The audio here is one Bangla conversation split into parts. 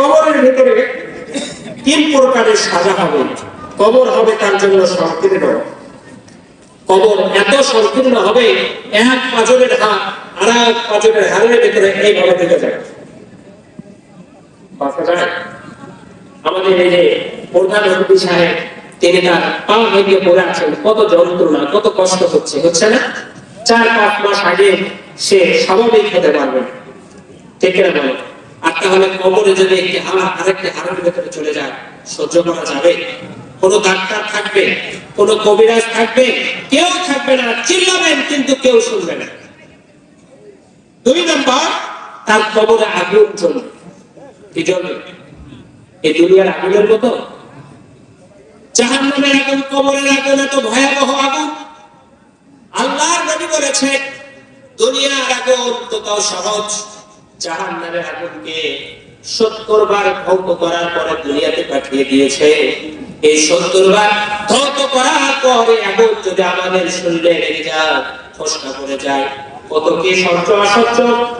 কবরের ভিতরে তিন প্রকারের সাজা হবে। কবর হবে তার জন্য সংকীর্ণ। কবর এত সংকীর্ণ হবে, এক পাজরের হাত আর এক পাজরের হাড়ের ভিতরে এইভাবে ঢুকে যায়। আমাদের এই যে প্রধান সাহেব, তিনি তার পা ভেঙে পড়ে আছেন। কত যন্ত্রণা, কত কষ্ট হচ্ছে হচ্ছে না? চার পাঁচ মাস আগে সে স্বাভাবিক হতে পারবে। ঠিক না আর তাহলে কবরে যদি একটি হাড় আরেকটি হাড়ের ভেতরে চলে যায়, সহ্য করা যাবে? কোন ডাক্তার থাকবে? কোন কবিরাজ থাকবে? কেউ থাকবে না, চিল্লাবেন, কিন্তু কেউ শুনবে না। দুই নম্বর, তার কবরে আগুন চলবে কি জ্বলবে এই দুনিয়ার আগুনের মতো? জাহান নামের আগুন, কবরের আগুন, এত ভয়াবহ আগুন। আল্লাহর নবী বলেছে, দুনিয়ার আগুন তো তাও সহজ। আগুনকে সহ্য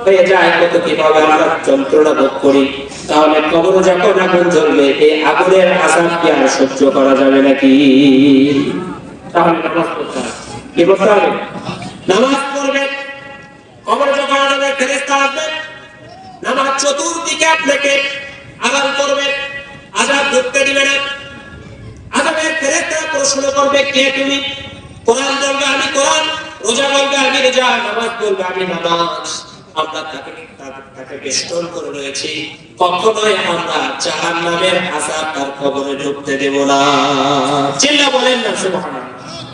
হয়ে যন্ত্রণা করি। তাহলে কবর যখন আগুন জ্বলবে, এই আগুনের আসাম কি আর সহ্য করা যাবে নাকি? তাহলে নামাজ পড়তে হবে। কি করতে হবে? নামাজ পড়বে। কবর যখন আসবে ফেরেস্তা আসবে চতুর্দিকে আপনাকে আজাদ করবে আজাদ ঢুকতে দিবে না। আজাবের ফেরেস্তা প্রশ্ন করবে, কে তুমি? কোরআন বলবে আমি কোরআন, রোজা বলবে আমি রোজা, নামাজ বলবে আমি নামাজ। আমরা তাকে, তাকে- বেষ্টন করে রয়েছি। কখনোই আমরা জাহান নামের আজাব তার কবরে ঢুকতে দেব না। চিল্লা বলেন না, সুবহানাল্লাহ।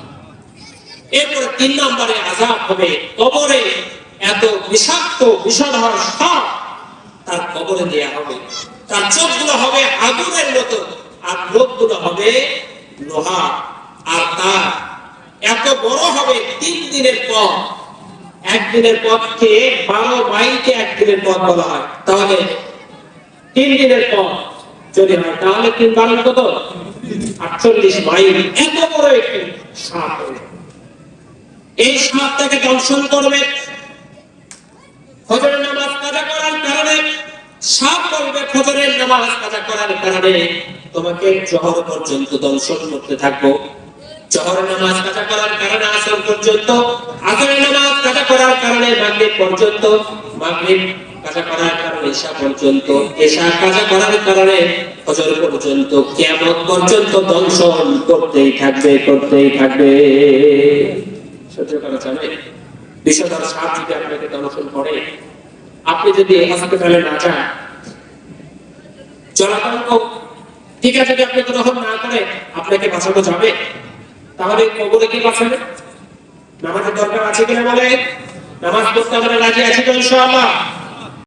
এরপরে তিন নম্বরে আজাব হবে। কবরে এত বিষাক্ত, বিষধর সাপ তার কবরে দেয়া হবে। তার চোখগুলো হবে আগুনের মতো, আর মুখগুলো হবে লোহা। আর তার এত বড় হবে তিন দিনের পর একদিনের পথকে বারো মাইলকে একদিনের পথ বলা হয়। তাহলে তিন দিনের পর যদি হয়, তাহলে তিন বারো কত? আটচল্লিশ মাইল। এত বড় একটি সাপ এই সাপ তাকে দংশন করবে। ফজরের নামাজ কাজা করার কারণে সাপ বলবে ফজরের নামাজ কাজা করার কারণে তোমাকে জহর পর্যন্ত করতে থাকব। করতেই থাকবে করতেই থাকবে। সহ্য করা করে, আপনি যদি হসপিটালে না যান চলাচল টিকা যদি আপনি গ্রহণ না করে আপনাকে বাঁচানো যাবে। তাহলে কবরে কি বাঁচাবে নামাজের দরকার আছে কিনা বলে নামাজ পড়তে আমরা রাজি আছি তো ইনশাআল্লাহ।